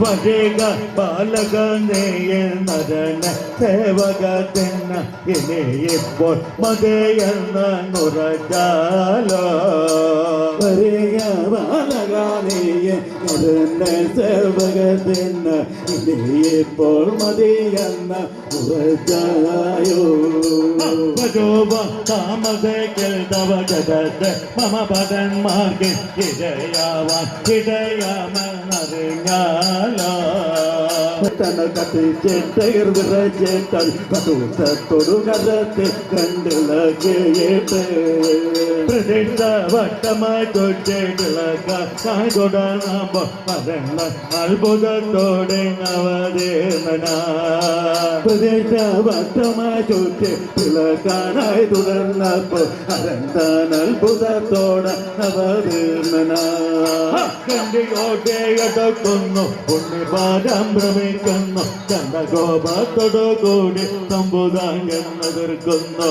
വരിക ബാലക നേയ നരന സേവക തെന്ന ഇനിയിപ്പോൾ മതയെന്ന നുറജാലോ. വരിക ബാലകാനീയ കരുണ സേവകത്തിന് ഇനിയിപ്പോൾ മതിയെന്ന ഉറച്ചായോ വജോവ താമസകൾ തവ ജഗത് മമ പദന്മാർക്ക് ഇടയാവാൻ ഇടയാമെന്നറിഞ്ഞാലോ അത്ഭുതത്തോടെ പ്രദേശ ഭക്തമായി ചുറ്റി തിളക്കാനായി തുടർന്നപ്പോ അരന്താൻ അത്ഭുതത്തോടെ നവതീർണന കണ്ടിയോട്ടെ പുണ്യപാദം ഉണ്ണിപാദം ഭ്രമിക്കുന്നു ചന്ദ്രകോപത്തോടു കൂടി തമ്പുതാങ്കെന്നതിർക്കുന്നു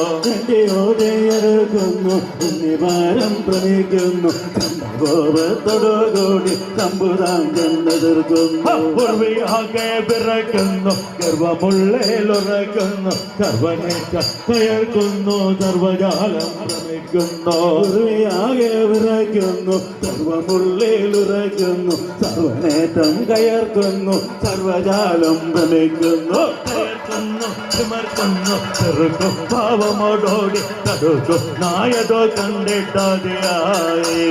ഓടയറുക്കുന്നു ഉണ്ണിവാരം പ്രണിക്കുന്നു ചന്ദ്രകോപത്തോടുകൂടി സമ്പുതാങ്കെന്നെതിർക്കുന്നു പൂർവിയാകെ പിറക്കുന്നു ഗർവമുള്ളേലുറക്കുന്നു സർവനേറ്റ കയർക്കുന്നു സർവജാലം ഭ്രമിക്കുന്നു ഉറുവിയാകെ വിറയ്ക്കുന്നു സർവമുള്ളിലുറയ്ക്കുന്നു. സർവനേറ്റം കയർക്കുന്നു. സർവജാലം ഭ്രമിക്കുന്നു കയർക്കുന്നു വിമർക്കുന്നു. ചെറുക്കും പാവമോടോടി തടുക്കും നായതോ കണ്ടിട്ടാതെയായി.